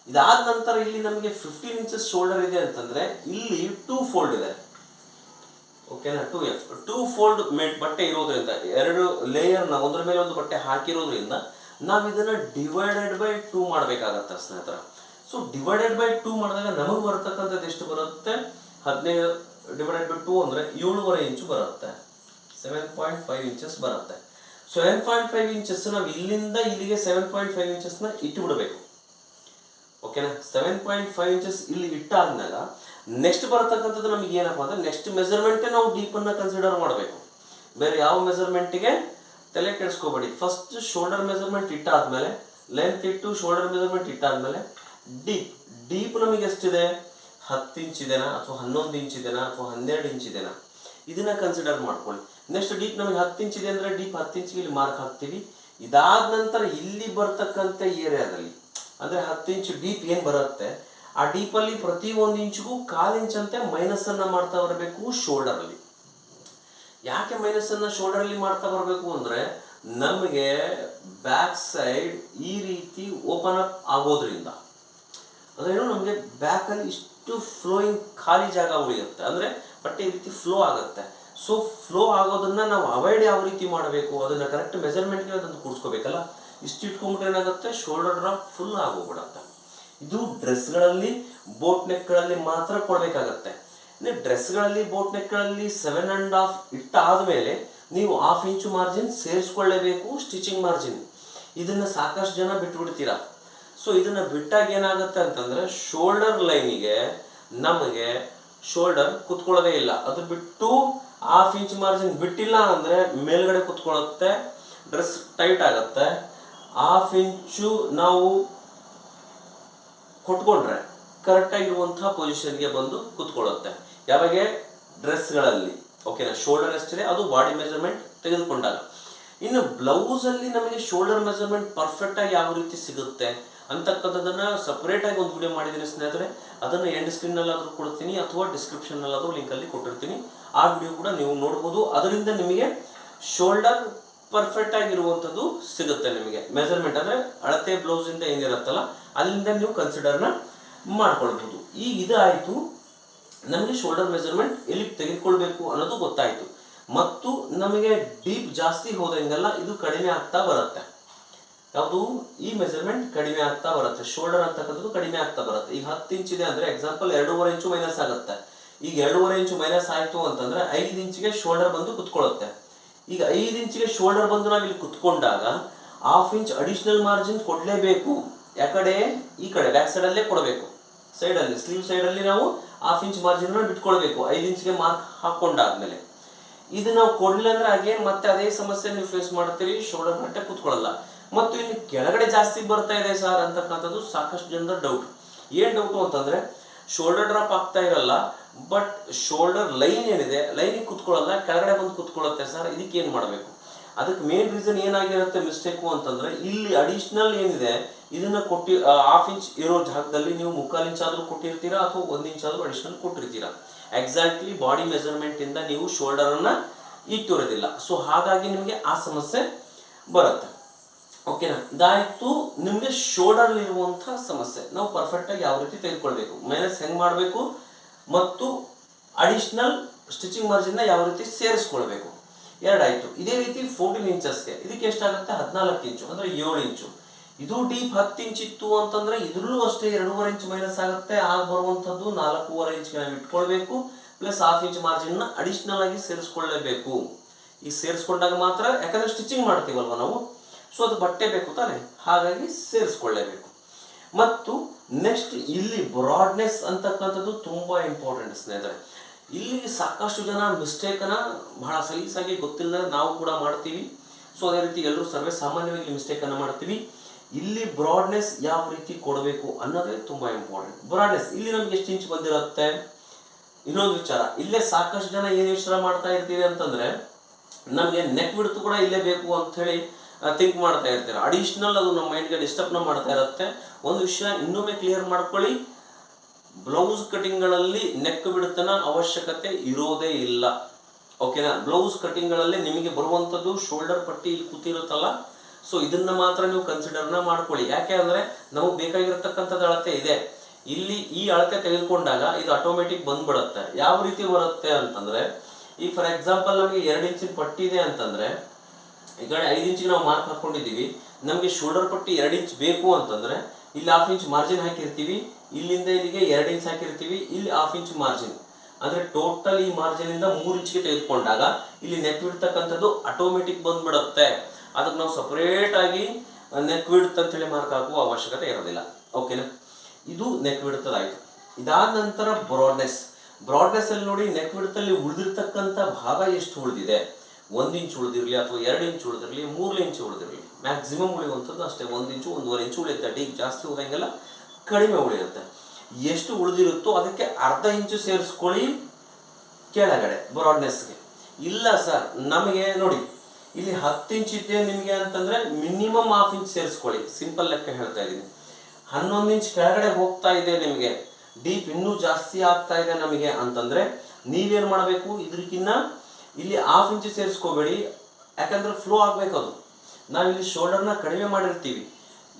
Speaker 1: ಇದಾದ ನಂತರ ಇಲ್ಲಿ ನಮಗೆ ಫಿಫ್ಟೀನ್ ಇಂಚಸ್ ಶೋಲ್ಡರ್ ಇದೆ ಅಂತಂದ್ರೆ ಇಲ್ಲಿ ಟೂ ಫೋಲ್ಡ್ ಇದೆ. ಓಕೆನಾ two F two fold made ಬಟ್ಟೆ ಇರೋದ್ರಿಂದ, ಎರಡು ಲೇಯರ್ನ ಒಂದ್ರ ಮೇಲೆ ಒಂದು ಬಟ್ಟೆ ಹಾಕಿರೋದ್ರಿಂದ ನಾವು ಇದನ್ನ ಡಿವೈಡೆಡ್ ಬೈ ಟೂ ಮಾಡಬೇಕಾಗತ್ತೆ ಸ್ನೇಹಿತರ. ಸೊ ಡಿವೈಡೆಡ್ ಬೈ ಟೂ ಮಾಡಿದಾಗ ನಮಗೆ ಬರ್ತಕ್ಕಂಥದ್ದು ಎಷ್ಟು ಬರುತ್ತೆ? ಹದಿನೈದು ಡಿವೈಡೆಡ್ ಬೈ ಟೂ ಅಂದ್ರೆ ಏಳುವರೆ ಇಂಚು ಬರುತ್ತೆ. ಸೆವೆನ್ ಪಾಯಿಂಟ್ ಫೈವ್ ಇಂಚಸ್ ಬರುತ್ತೆ. ಸೆವೆನ್ ಪಾಯಿಂಟ್ ಫೈವ್ ಇಂಚಸ್ ನಾವು ಇಲ್ಲಿಂದ ಇಲ್ಲಿಗೆ ಸೆವೆನ್ ಪಾಯಿಂಟ್ ಫೈವ್ ಇಂಚಸ್ನ ಇಟ್ಟು ಬಿಡಬೇಕು ಓಕೆನಾ ಸೆವೆನ್ ಪಾಯಿಂಟ್ ಫೈವ್ ಇಂಚಸ್ ಇಲ್ಲಿ ಇಟ್ಟಾದ್ಮೇಲೆ ನೆಕ್ಸ್ಟ್ ಬರತಕ್ಕಂಥದ್ದು ನಮಗೆ ಏನಪ್ಪ ಅಂದ್ರೆ ನೆಕ್ಸ್ಟ್ ಮೆಜರ್ಮೆಂಟೇ ನಾವು ಡೀಪನ್ನು ಕನ್ಸಿಡರ್ ಮಾಡಬೇಕು. ಬೇರೆ ಯಾವ ಮೆಜರ್ಮೆಂಟಿಗೆ ತಲೆ ಕೆಡಿಸ್ಕೋಬೇಡಿ. ಫಸ್ಟ್ ಶೋಲ್ಡರ್ ಮೆಜರ್ಮೆಂಟ್ ಇಟ್ಟಾದ್ಮೇಲೆ ಲೆಂತ್ ಇಟ್ಟು ಶೋಲ್ಡರ್ ಮೆಜರ್ಮೆಂಟ್ ಇಟ್ಟಾದ್ಮೇಲೆ ಡೀಪ್ ಡೀಪ್ ನಮಗೆ ಎಷ್ಟಿದೆ? ಹತ್ತು ಇಂಚ್ ಇದೆನಾ? ಅಥವಾ ಹನ್ನೊಂದು ಇಂಚ್ ಇದೆನಾ? ಅಥವಾ ಹನ್ನೆರಡು ಇಂಚ್ ಇದೆನಾ? ಇದನ್ನ ಕನ್ಸಿಡರ್ ಮಾಡ್ಕೊಳ್ಳಿ. ನೆಕ್ಸ್ಟ್ ಡೀಪ್ ನಮಗೆ ಹತ್ತು ಇಂಚ್ ಇದೆ ಅಂದರೆ ಡೀಪ್ ಹತ್ತು ಇಂಚಿಗೆ ಇಲ್ಲಿ ಮಾರ್ಕ್ ಹಾಕ್ತೀವಿ. ಇದಾದ ನಂತರ ಇಲ್ಲಿ ಬರ್ತಕ್ಕಂಥ ಏರಿಯಾದಲ್ಲಿ ಅಂದರೆ ಹತ್ತು ಇಂಚ್ ಡೀಪ್ ಏನು ಬರುತ್ತೆ? ಆ ಡೀಪಲ್ಲಿ ಪ್ರತಿ ಒಂದು ಇಂಚಿಗೂ ಕಾಲು ಇಂಚ್ ಮೈನಸ್ ಮೈನಸನ್ನು ಮಾಡ್ತಾ ಬರಬೇಕು ಶೋಲ್ಡರಲ್ಲಿ ಯಾಕೆ ಮೈನಸನ್ನು ಶೋಲ್ಡರಲ್ಲಿ ಮಾಡ್ತಾ ಬರಬೇಕು ಅಂದರೆ ನಮಗೆ ಬ್ಯಾಕ್ ಸೈಡ್ ಈ ರೀತಿ ಓಪನ್ ಅಪ್ ಆಗೋದ್ರಿಂದ. ಅದೇನು ನಮಗೆ ಬ್ಯಾಕಲ್ಲಿ ಇಷ್ಟು ಫ್ಲೋಯಿಂಗ್ ಖಾಲಿ ಜಾಗ ಉಳಿಯುತ್ತೆ. ಅಂದರೆ ಬಟ್ಟೆ ಈ ರೀತಿ ಫ್ಲೋ ಆಗುತ್ತೆ. ಸೊ ಫ್ಲೋ ಆಗೋದನ್ನು ನಾವು ಅವಾಯ್ಡ್ ಯಾವ ರೀತಿ ಮಾಡಬೇಕು? ಅದನ್ನು ಕರೆಕ್ಟ್ ಮೆಜರ್ಮೆಂಟ್ಗೆ ಅದನ್ನು ಕೂರಿಸ್ಕೋಬೇಕಲ್ಲ ಇಷ್ಟು ಇಟ್ಕೊಂಡ್ಬಿಟ್ರೆ ಏನಾಗುತ್ತೆ? ಶೋಲ್ಡರ್ ಡ್ರಾಪ್ ಫುಲ್ ಆಗೋಗ್ಬಿಡುತ್ತೆ. ಇದು ಡ್ರೆಸ್ಗಳಲ್ಲಿ ಬೋಟ್ ನೆಕ್ಗಳಲ್ಲಿ ಮಾತ್ರ ಕೊಡಬೇಕಾಗತ್ತೆ. ಇನ್ನು ಡ್ರೆಸ್ಗಳಲ್ಲಿ ಬೋಟ್ ನೆಕ್ಗಳಲ್ಲಿ ಸೆವೆನ್ ಆ್ಯಂಡ್ ಹಾಫ್ ಇಟ್ಟಾದ ಮೇಲೆ ನೀವು ಹಾಫ್ ಇಂಚು ಮಾರ್ಜಿನ್ ಸೇರಿಸ್ಕೊಳ್ಳೇಬೇಕು ಸ್ಟಿಚಿಂಗ್ ಮಾರ್ಜಿನ್ ಇದನ್ನು ಸಾಕಷ್ಟು ಜನ ಬಿಟ್ಬಿಡ್ತೀರಾ? ಸೊ ಇದನ್ನು ಬಿಟ್ಟಾಗ ಏನಾಗುತ್ತೆ ಅಂತಂದರೆ ಶೋಲ್ಡರ್ ಲೈನಿಗೆ ನಮಗೆ ಶೋಲ್ಡರ್ ಕುತ್ಕೊಳ್ಳೋದೇ ಇಲ್ಲ. ಅದು ಬಿಟ್ಟು ಹಾಫ್ ಇಂಚ್ ಮಾರ್ಜಿನ್ ಬಿಟ್ಟಿಲ್ಲ ಅಂದರೆ ಮೇಲ್ಗಡೆ ಕುತ್ಕೊಳ್ಳುತ್ತೆ ಡ್ರೆಸ್ ಟೈಟ್ ಆಗುತ್ತೆ. ಹಾಫ್ ಇಂಚು ನಾವು ಕೊಟ್ಕೊಂಡ್ರೆ ಕರೆಕ್ಟಾಗಿರುವಂತಹ ಪೊಸಿಷನ್ಗೆ ಬಂದು ಕುತ್ಕೊಳ್ಳುತ್ತೆ. ಯಾವಾಗ? ಡ್ರೆಸ್ಗಳಲ್ಲಿ ಓಕೆನಾ ಶೋಲ್ಡರ್ ಎಷ್ಟಿದೆ? ಅದು ಬಾಡಿ ಮೆಜರ್ಮೆಂಟ್ ತೆಗೆದುಕೊಂಡಾಗ. ಇನ್ನು ಬ್ಲೌಸಲ್ಲಿ ನಮಗೆ ಶೋಲ್ಡರ್ ಮೆಜರ್ಮೆಂಟ್ ಪರ್ಫೆಕ್ಟಾಗಿ ಯಾವ ರೀತಿ ಸಿಗುತ್ತೆ? ಅಂತಕ್ಕಂಥದ್ದನ್ನು ಸಪ್ರೇಟಾಗಿ ಒಂದು ವಿಡಿಯೋ ಮಾಡಿದ್ದೀನಿ ಸ್ನೇಹಿತರೆ. ಅದನ್ನು ಎಂಡ್ ಸ್ಕ್ರೀನ್ನಲ್ಲಾದರೂ ಕೊಡ್ತೀನಿ ಅಥವಾ ಡಿಸ್ಕ್ರಿಪ್ಷನ್ನಲ್ಲಾದರೂ ಲಿಂಕಲ್ಲಿ ಕೊಟ್ಟಿರ್ತೀನಿ. ಆ ವಿಡಿಯೋ ಕೂಡ ನೀವು ನೋಡ್ಬೋದು. ಅದರಿಂದ ನಿಮಗೆ ಶೋಲ್ಡರ್ ಪರ್ಫೆಕ್ಟ್ ಆಗಿರುವಂಥದ್ದು ಸಿಗುತ್ತೆ ನಿಮಗೆ. ಮೆಜರ್ಮೆಂಟ್ ಅಂದರೆ ಅಳತೆ ಬ್ಲೌಸಿಂದ ಏನಿರುತ್ತಲ್ಲ ಅಲ್ಲಿಂದ ನೀವು ಕನ್ಸಿಡರ್ನ ಮಾಡ್ಕೊಳ್ಬೋದು ಈಗ ಇದಾಯಿತು. ನಮಗೆ ಶೋಲ್ಡರ್ ಮೆಜರ್ಮೆಂಟ್ ಎಲ್ಲಿ ತೆಗೆದುಕೊಳ್ಬೇಕು ಅನ್ನೋದು ಗೊತ್ತಾಯಿತು. ಮತ್ತು ನಮಗೆ ಡೀಪ್ ಜಾಸ್ತಿ ಹೋದಂಗೆಲ್ಲ ಇದು ಕಡಿಮೆ ಆಗ್ತಾ ಬರುತ್ತೆ. ಯಾವುದು? ಈ ಮೆಜರ್ಮೆಂಟ್ ಕಡಿಮೆ ಆಗ್ತಾ ಬರುತ್ತೆ. ಶೋಲ್ಡರ್ ಅಂತಕ್ಕಂಥದ್ದು ಕಡಿಮೆ ಆಗ್ತಾ ಬರುತ್ತೆ. ಈಗ ಹತ್ತು ಇಂಚ್ ಇದೆ ಅಂದ್ರೆ ಎಕ್ಸಾಂಪಲ್ ಎರಡೂವರೆ ಇಂಚು ಮೈನಸ್ ಆಗುತ್ತೆ. ಈಗ ಎರಡೂವರೆ ಇಂಚು ಮೈನಸ್ ಆಯಿತು ಅಂತಂದ್ರೆ ಐದು ಇಂಚಿಗೆ ಶೋಲ್ಡರ್ ಬಂದು ಕುತ್ಕೊಳ್ಳುತ್ತೆ. ಈಗ ಐದು ಇಂಚಿಗೆ ಶೋಲ್ಡರ್ ಬಂದು ನಾವು ಇಲ್ಲಿ ಕುತ್ಕೊಂಡಾಗ ಹಾಫ್ ಇಂಚ್ ಅಡಿಷನಲ್ ಮಾರ್ಜಿನ್ ಕೊಡಲೇಬೇಕು. ಯಾಕಡೆ? ಈ ಕಡೆ ಬ್ಯಾಕ್ ಸೈಡಲ್ಲೇ ಕೊಡಬೇಕು. ಸೈಡಲ್ಲಿ ಸ್ಲೀವ್ ಸೈಡಲ್ಲಿ ನಾವು ಹಾಫ್ ಇಂಚ್ ಮಾರ್ಜಿನ್ ಬಿಟ್ಕೊಳ್ಬೇಕು. ಐದು ಇಂಚ್ಗೆ ಮಾರ್ಕ್ ಹಾಕೊಂಡಾದ್ಮೇಲೆ. ಇದು ನಾವು ಕೊಡಲಿಲ್ಲ ಅಂದ್ರೆ ಹಾಗೆ ಮತ್ತೆ ಅದೇ ಸಮಸ್ಯೆ ನೀವು ಫೇಸ್ ಮಾಡ್ತೀರಿ. ಶೋಲ್ಡರ್ ಗಂಟೆ ಕೂತ್ಕೊಳ್ಳಲ್ಲ. ಮತ್ತು ಇನ್ನು ಕೆಳಗಡೆ ಜಾಸ್ತಿ ಬರ್ತಾ ಇದೆ ಸರ್ ಅಂತಕ್ಕಂಥದ್ದು ಸಾಕಷ್ಟು ಜನರ ಡೌಟ್ ಏನ್ ಡೌಟು ಅಂತಂದ್ರೆ ಶೋಲ್ಡರ್ ಡ್ರಾಪ್ ಆಗ್ತಾ ಇರಲ್ಲ ಬಟ್ ಶೋಲ್ಡರ್ ಲೈನ್ ಏನಿದೆ ಲೈನಿಗೆ ಕುತ್ಕೊಳ್ಳಲ್ಲ, ಕೆಳಗಡೆ ಬಂದು ಕುತ್ಕೊಳ್ಳುತ್ತೆ ಸರ್, ಇದಕ್ಕೆ ಏನು ಮಾಡಬೇಕು? ಅದಕ್ಕೆ ಮೇನ್ ರೀಸನ್ ಏನಾಗಿರುತ್ತೆ ಮಿಸ್ಟೇಕು ಅಂತಂದ್ರೆ ಇಲ್ಲಿ ಅಡಿಷನಲ್ ಏನಿದೆ, ಇದನ್ನ ಕೊಟ್ಟಿ ಹಾಫ್ ಇಂಚ್ ಇರೋ ಜಾಗದಲ್ಲಿ ನೀವು ಮುಕ್ಕಾಲು ಇಂಚ್ ಆದ್ರೂ ಕೊಟ್ಟಿರ್ತೀರಾ ಅಥವಾ ಒಂದು ಇಂಚ್ ಆದ್ರೂ ಅಡಿಷನಲ್ ಕೊಟ್ಟಿರ್ತೀರಾ? ಎಕ್ಸಾಕ್ಟ್ಲಿ ಬಾಡಿ ಮೆಜರ್ಮೆಂಟ್ ಇಂದ ನೀವು ಶೋಲ್ಡರ್ ಅನ್ನ ಇಟ್ಟಿರೋದಿಲ್ಲ ಸೊ ಹಾಗಾಗಿ ನಿಮಗೆ ಆ ಸಮಸ್ಯೆ ಬರುತ್ತೆ. ಓಕೆನಾ ಇದಾಯಿತು. ನಿಮಗೆ ಶೋಲ್ಡರ್ ಇರುವಂತಹ ಸಮಸ್ಯೆ. ನಾವು ಪರ್ಫೆಕ್ಟ್ ಆಗಿ ಯಾವ ರೀತಿ ತೆಗೆದುಕೊಳ್ಬೇಕು? ಮೈನಸ್ ಹೆಂಗ್ ಮಾಡಬೇಕು? ಮತ್ತು ಅಡಿಷನಲ್ ಸ್ಟಿಚಿಂಗ್ ಮಾರ್ಜಿನ್ ಯಾವ ರೀತಿ ಸೇರಿಸ್ಕೊಳ್ಬೇಕು? ಎರಡಾಯಿತು ಇದೇ ರೀತಿ ಫೋರ್ಟೀನ್ ಇಂಚಸ್ಗೆ ಇದಕ್ಕೆ ಎಷ್ಟಾಗುತ್ತೆ? ಹದಿನಾಲ್ಕು ಇಂಚು ಅಂದ್ರೆ ಏಳು ಇಂಚು ಇದು ಡೀಪ್ ಹತ್ತು ಇಂಚ್ ಇತ್ತು ಅಂತಂದ್ರೆ ಇದ್ರಲ್ಲೂ ಅಷ್ಟೇ ಎರಡೂವರೆ ಇಂಚ್ ಮೈನಸ್ ಆಗುತ್ತೆ. ಆಗ ಬರುವಂಥದ್ದು ನಾಲ್ಕೂವರೆ ಇಂಚ್ ನಾವು ಇಟ್ಕೊಳ್ಬೇಕು. Plus half inch margin additional ಆಗಿ ಸೇರಿಸ್ಕೊಳ್ಳೇಬೇಕು ಈ ಸೇರಿಸ್ಕೊಂಡಾಗ ಮಾತ್ರ, ಯಾಕಂದ್ರೆ ಸ್ಟಿಚಿಂಗ್ ಮಾಡ್ತೀವಲ್ವ ನಾವು? ಸೊ ಅದು ಬಟ್ಟೆ ಬೇಕು ತಾನೆ? ಹಾಗಾಗಿ ಸೇರಿಸ್ಕೊಳ್ಳೇಬೇಕು. ಮತ್ತು ನೆಕ್ಸ್ಟ್ ಇಲ್ಲಿ ಬ್ರಾಡ್ನೆಸ್ ಅಂತಕ್ಕಂಥದ್ದು ತುಂಬಾ ಇಂಪಾರ್ಟೆಂಟ್ ಸ್ನೇಹಿತರೆ. ಇಲ್ಲಿ ಸಾಕಷ್ಟು ಜನ ಮಿಸ್ಟೇಕನ್ನು ಬಹಳ ಸಲೀಸಾಗಿ ಗೊತ್ತಿಲ್ಲದೆ ನಾವು ಕೂಡ ಮಾಡ್ತೀವಿ. ಸೊ ಅದೇ ರೀತಿ ಎಲ್ಲರೂ ಸರ್ವೇ ಸಾಮಾನ್ಯವಾಗಿ ಮಿಸ್ಟೇಕನ್ನು ಮಾಡ್ತೀವಿ. ಇಲ್ಲಿ ಬ್ರಾಡ್ನೆಸ್ ಯಾವ ರೀತಿ ಕೊಡಬೇಕು ಅನ್ನೋದೇ ತುಂಬಾ ಇಂಪಾರ್ಟೆಂಟ್ ಬ್ರಾಡ್ನೆಸ್ ಇಲ್ಲಿ ನಮ್ಗೆ ಎಷ್ಟು ಇಂಚ್ ಬಂದಿರುತ್ತೆ? ಇನ್ನೊಂದು ವಿಚಾರ, ಇಲ್ಲೇ ಸಾಕಷ್ಟು ಜನ ಏನು ವಿಚಾರ ಮಾಡ್ತಾ ಇರ್ತೀವಿ ಅಂತಂದ್ರೆ, ನಮಗೆ ನೆಕ್ ಬಿಡ್ತು ಕೂಡ ಇಲ್ಲೇ ಬೇಕು ಅಂತ ಹೇಳಿ ಥಿಂಕ್ ಮಾಡ್ತಾ ಇರ್ತೀರ. ಅಡಿಷನಲ್ ಅದು ನಮ್ಮ ಮೈಂಡ್ಗೆ ಡಿಸ್ಟರ್ಬ್ನ ಮಾಡ್ತಾ ಇರುತ್ತೆ. ಒಂದು ವಿಷಯ ಇನ್ನೊಮ್ಮೆ ಕ್ಲಿಯರ್ ಮಾಡ್ಕೊಳ್ಳಿ. ಬ್ಲೌಸ್ ಕಟಿಂಗ್ಗಳಲ್ಲಿ ನೆಕ್ ಬಿಡುತ್ತನ ಅವಶ್ಯಕತೆ ಇರೋದೇ ಇಲ್ಲ. ಓಕೆನಾ ಬ್ಲೌಸ್ ಕಟಿಂಗ್ಗಳಲ್ಲಿ ನಿಮಗೆ ಬರುವಂಥದ್ದು ಶೋಲ್ಡರ್ ಪಟ್ಟಿ ಇಲ್ಲಿ ಕೂತಿರುತ್ತಲ್ಲ. ಸೊ ಇದನ್ನ ಮಾತ್ರ ನೀವು ಕನ್ಸಿಡರ್ನ ಮಾಡ್ಕೊಳ್ಳಿ. ಯಾಕೆ ಅಂದರೆ ನಮಗೆ ಬೇಕಾಗಿರತಕ್ಕಂಥದ್ದು ಅಳತೆ ಇದೆ. ಇಲ್ಲಿ ಈ ಅಳತೆ ತೆಗೆದುಕೊಂಡಾಗ ಇದು ಆಟೋಮೆಟಿಕ್ ಬಂದ್ಬಿಡುತ್ತೆ. ಯಾವ ರೀತಿ ಬರುತ್ತೆ ಅಂತಂದ್ರೆ, ಈ ಫಾರ್ ಎಕ್ಸಾಂಪಲ್ ನಮಗೆ ಎರಡು ಇಂಚಿನ ಪಟ್ಟಿ ಇದೆ ಅಂತಂದ್ರೆ ಈ ಕಡೆ ಐದು ಇಂಚಿಗೆ ನಾವು ಮಾರ್ಕ್ ಹಾಕೊಂಡಿದ್ದೀವಿ. ನಮಗೆ ಶೋಲ್ಡರ್ ಪಟ್ಟಿ ಎರಡು ಇಂಚ್ ಬೇಕು ಅಂತಂದರೆ ಇಲ್ಲಿ ಹಾಫ್ ಇಂಚ್ ಮಾರ್ಜಿನ್ ಹಾಕಿರ್ತೀವಿ, ಇಲ್ಲಿಂದ ಇಲ್ಲಿಗೆ ಎರಡು ಇಂಚ್ ಹಾಕಿರ್ತೀವಿ, ಇಲ್ಲಿ ಹಾಫ್ ಇಂಚ್ ಮಾರ್ಜಿನ್ ಅಂದರೆ ಟೋಟಲ್ ಈ ಮಾರ್ಜಿನಿಂದ ಮೂರು ಇಂಚ್ಗೆ ತೆಗೆದುಕೊಂಡಾಗ ಇಲ್ಲಿ ನೆಕ್ ಬಿಡ್ತಕ್ಕಂಥದ್ದು ಆಟೋಮೆಟಿಕ್ ಬಂದ್ಬಿಡುತ್ತೆ. ಅದಕ್ಕೆ ನಾವು ಸಪ್ರೇಟಾಗಿ ನೆಕ್ ಬಿಡುತ್ತೆ ಅಂತೇಳಿ ಮಾರ್ಕ್ ಹಾಕುವ ಅವಶ್ಯಕತೆ ಇರೋದಿಲ್ಲ. ಓಕೆನಾ ಇದು ನೆಕ್ ಬಿಡುತ್ತದಾಯಿತು ಇದಾದ ನಂತರ ಬ್ರಾಡ್ನೆಸ್ ಬ್ರಾಡ್ನೆಸ್ ಅಲ್ಲಿ ನೋಡಿ ನೆಕ್ ಬಿಡುತ್ತಲ್ಲಿ ಉಳಿದಿರ್ತಕ್ಕಂಥ ಭಾಗ ಎಷ್ಟು ಉಳಿದಿದೆ? ಒಂದು ಇಂಚು ಉಳಿದಿರಲಿ ಅಥವಾ ಎರಡು ಇಂಚು ಉಳಿದಿರಲಿ ಮೂರು ಇಂಚು ಉಳಿದಿರಲಿ. ಮ್ಯಾಕ್ಸಿಮಮ್ ಉಳಿಯುವಂಥದ್ದು ಅಷ್ಟೇ, ಒಂದು ಇಂಚು ಒಂದೂವರೆ ಇಂಚು ಉಳಿಯುತ್ತೆ. ಡೀಪ್ ಜಾಸ್ತಿ ಹೋದಂಗೆಲ್ಲ ಕಡಿಮೆ ಉಳಿಯುತ್ತೆ. ಎಷ್ಟು ಉಳಿದಿರುತ್ತೋ ಅದಕ್ಕೆ ಅರ್ಧ ಇಂಚು ಸೇರಿಸ್ಕೊಳ್ಳಿ ಕೆಳಗಡೆ ಬ್ರಾಡ್ನೆಸ್ಗೆ ಇಲ್ಲ ಸರ್ ನಮಗೆ ನೋಡಿ, ಇಲ್ಲಿ ಹತ್ತು ಇಂಚ್ ಇದೆ ನಿಮಗೆ ಅಂತಂದ್ರೆ ಮಿನಿಮಮ್ ಹಾಫ್ ಇಂಚ್ ಸೇರಿಸ್ಕೊಳ್ಳಿ. ಸಿಂಪಲ್ ಲೆಕ್ಕ ಹೇಳ್ತಾ ಇದ್ದೀನಿ. ಹನ್ನೊಂದು ಇಂಚ್ ಕೆಳಗಡೆ ಹೋಗ್ತಾ ಇದೆ ನಿಮಗೆ. ಡೀಪ್ ಇನ್ನೂ ಜಾಸ್ತಿ ಆಗ್ತಾ ಇದೆ ನಮಗೆ ಅಂತಂದ್ರೆ ನೀವೇನು ಮಾಡಬೇಕು? ಇದಕ್ಕಿನ್ನ ಇಲ್ಲಿ ಹಾಫ್ ಇಂಚು ಸೇರಿಸ್ಕೋಬೇಡಿ. ಯಾಕಂದ್ರೆ ಫ್ಲೋ ಆಗ್ಬೇಕು ಅದು ನಾವಿಲ್ಲಿ ಶೋಲ್ಡರ್ನ ಕಡಿಮೆ ಮಾಡಿರ್ತೀವಿ.